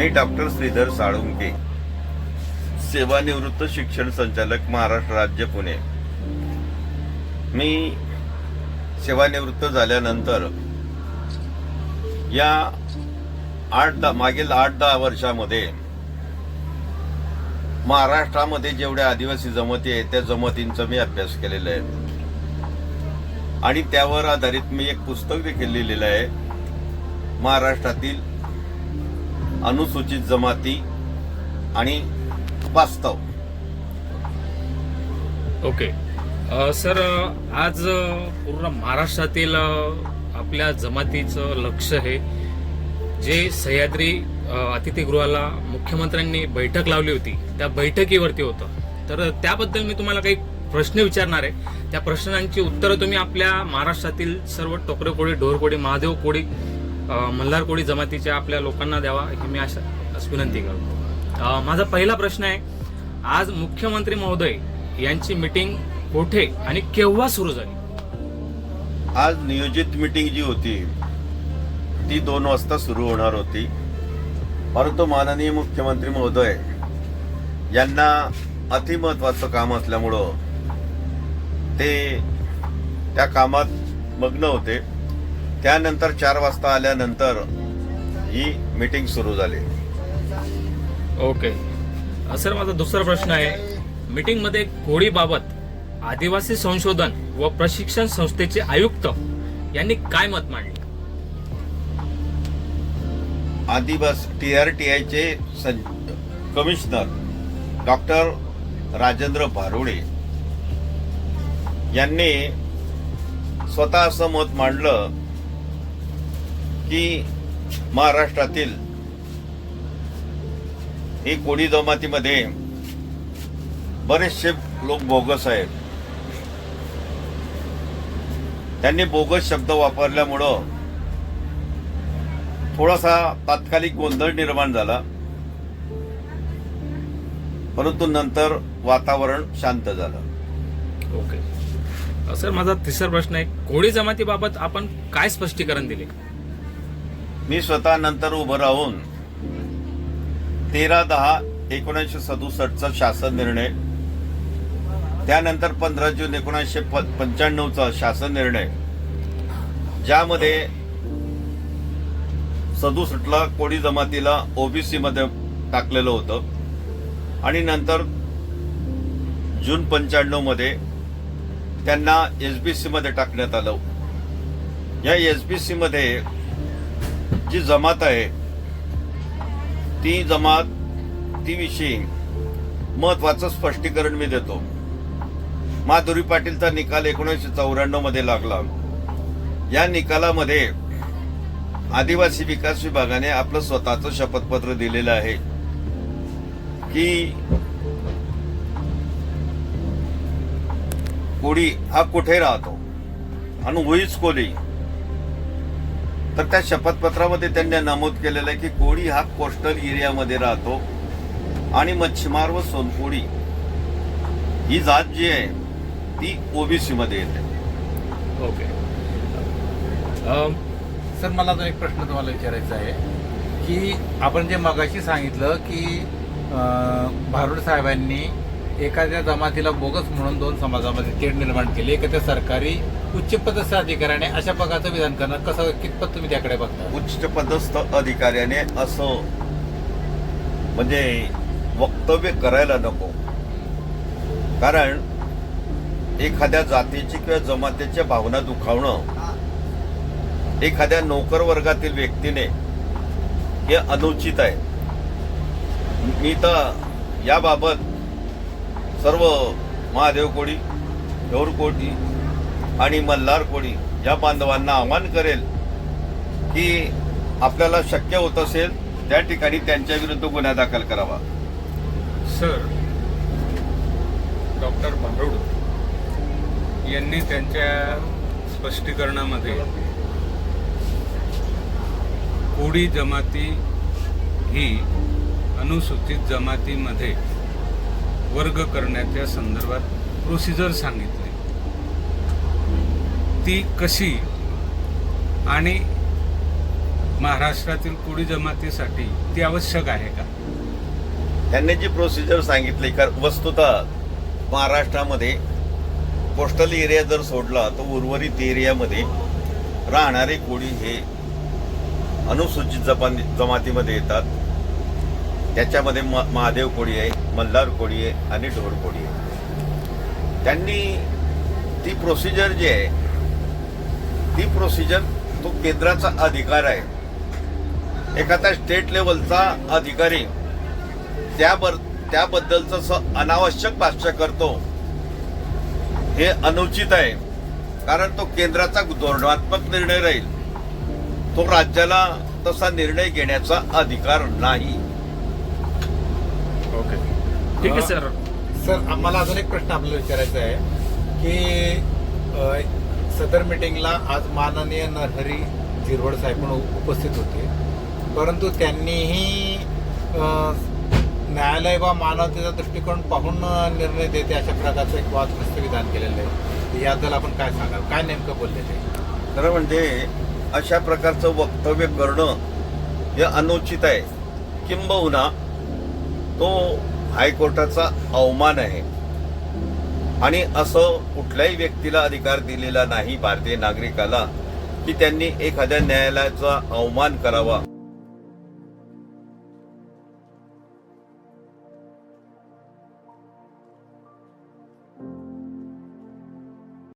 मी doctor Shridhar Salunke सेवानिवृत्त शिक्षण संचालक महाराष्ट्र राज्य पुणे. मी सेवानिवृत्त झाल्यानंतर या आठ दहा मागील आठ दहा वर्षामध्ये महाराष्ट्रामध्ये जेवढ्या आदिवासी जमाती आहेत त्या जमतींचा मी अभ्यास केलेला आहे. आणि त्यावर आधारित मी एक पुस्तक देखील लिहिलेलं आहे. महाराष्ट्रातील अनुसूचित जमाती आणि वास्तव. ओके. सर आज पूर्ण महाराष्ट्रातील आपल्या जमातीचं लक्ष आहे जे सह्याद्री अतिथीगृहाला मुख्यमंत्र्यांनी बैठक लावली होती त्या बैठकीवरती होतं. तर त्याबद्दल मी तुम्हाला काही प्रश्न विचारणार आहे. त्या प्रश्नांची उत्तरं तुम्ही आपल्या महाराष्ट्रातील सर्व टोकरे कोळी ढोर कोळी महादेव कोळी मल्हार कोळी जमातीच्या आपल्या लोकांना द्यावा ही मी अशा विनंती करतो. माझा पहिला प्रश्न आहे आज मुख्यमंत्री महोदय यांची मीटिंग कुठे आणि केव्हा सुरू झाली? आज नियोजित मीटिंग जी होती ती दोन वाजता सुरू होणार होती. परंतु माननीय मुख्यमंत्री महोदय यांना अतिमहत्वाचं काम असल्यामुळं ते त्या कामात मग्न होते. त्यानंतर चार वाजता आल्यानंतर ही मीटिंग सुरू झाली. ओके. सर माझा दुसरा प्रश्न आहे. मीटिंगमध्ये कोळीबाबत आदिवासी संशोधन व प्रशिक्षण संस्थेचे आयुक्त यांनी काय मत मांडले? आदिवासी टी आर टी आयचे कमिशनर डॉक्टर राजेंद्र भारुडे यांनी स्वतः असं मत मांडलं की महाराष्ट्रातील ही कोळी जमातीमध्ये बरेचसे लोक बोगस आहेत. त्यांनी बोगस शब्द वापरल्यामुळं थोडासा तात्कालिक गोंधळ निर्माण झाला. परंतु नंतर वातावरण शांत झालं. ओके. सर माझा तिसरा प्रश्न आहे कोळी जमातीबाबत आपण काय स्पष्टीकरण दिले? मी स्वतः नंतर उभं राहून तेरा दहा एकोणीसशे सदुसष्टचा शासन निर्णय त्यानंतर पंधरा जून एकोणीसशे पंच्याण्णवचा शासन निर्णय ज्यामध्ये सदुसष्टला कोळी जमातीला ओबीसी मध्ये टाकलेलं होतं. आणि नंतर जून पंच्याण्णवमध्ये त्यांना एसबीसी मध्ये टाकण्यात आलं. या एसबीसी मध्ये जी जमात आहे ती जमात ती विषयी महत्वाचं स्पष्टीकरण मी देतो. माधुरी पाटीलचा निकाल एकोणीसशे चौऱ्याण्णवमध्ये लागला. या निकालामध्ये आदिवासी विकास विभागाने आपलं स्वतःचं शपथपत्र दिलेलं आहे की कोळी हा कुठे राहतो? आणि होईच कोळी तर त्या शपथपत्रामध्ये त्यांनी नमूद केलेलं आहे की कोळी हा कोस्टल एरियामध्ये राहतो आणि मच्छीमार व सोनकोळी ही जात जी आहे ती ओबीसी मध्ये येते. ओके. सर मला अजून एक प्रश्न तुम्हाला विचारायचा आहे की आपण जे मगाशी सांगितलं की भारुड साहेबांनी एखाद्या जमातीला बोगस म्हणून दोन समाजामध्ये तेढ निर्माण केली. एखाद्या सरकारी उच्च पदस्थ अधिकाऱ्याने. अशा प्रकारचं विधान करणं कसं कितपत तुम्ही त्याकडे बघता? उच्च पदस्थ अधिकाऱ्याने असं म्हणजे वक्तव्य करायला नको. कारण एखाद्या जातीची किंवा जमातीच्या भावना दुखावणं एखाद्या नोकर वर्गातील व्यक्तीने हे अनुचित आहे. मी तर याबाबत सर्व महादेव कोळी गौर कोटी आणि मल्हार कोळी या बांधवांना आवाहन करेल की आपल्याला शक्य होत असेल त्या ठिकाणी त्यांच्या विरुद्ध गुन्हा दाखल करावा. सर डॉक्टर भारुड यांनी त्यांच्या स्पष्टीकरणामध्ये कोळी जमाती ही अनुसूचित जमातीमध्ये वर्ग करण्याच्या संदर्भात प्रोसिजर सांगितली. ती कशी आणि महाराष्ट्रातील कोळी जमातीसाठी ती आवश्यक आहे का? त्यांनी जी प्रोसिजर सांगितली कारण वस्तुतः महाराष्ट्रामध्ये कोस्टल एरिया जर सोडला तर उर्वरित एरियामध्ये राहणारे कोळी हे अनुसूचित जपानी जमातीमध्ये येतात. त्याच्यामध्ये म- महादेव कोळी आहे मल्हार कोळी आहे आणि ढोर कोळी आहे. त्यांनी ती प्रोसिजर जी आहे ती प्रोसिजर तो केंद्राचा अधिकार आहे. एखादा स्टेट लेवलचा अधिकारी त्याबर त्याबद्दलचं अनावश्यक भाष्य करतो हे अनुचित आहे. कारण तो केंद्राचा धोरणात्मक निर्णय राहील. तो राज्याला तसा निर्णय घेण्याचा अधिकार नाही. ओके ठीक आहे सर. सर आम्हाला अजून एक प्रश्न आपल्याला विचारायचा आहे की अ, सदर मिटिंगला आज माननीय नरहरी जिरवड साहेब पण उ- उपस्थित होते. परंतु त्यांनीही अ, न्यायालय वा मानवतेचा दृष्टिकोन पाहून अ, निर्णय देते अशा प्रकारचं एक वादग्रस्त विधान केलेलं आहे. याबद्दल आपण काय सांगाल? काय नेमकं बोलले ते? खरं म्हणजे अशा प्रकारचं वक्तव्य करणं हे अनुचित आहे. किंबहुना तो हायकोर्टाचा अवमान आहे. आणि असं कुठल्याही व्यक्तीला अधिकार दिलेला नाही भारतीय नागरिकाला की त्यांनी एखाद्या न्यायालयाचा अवमान करावा.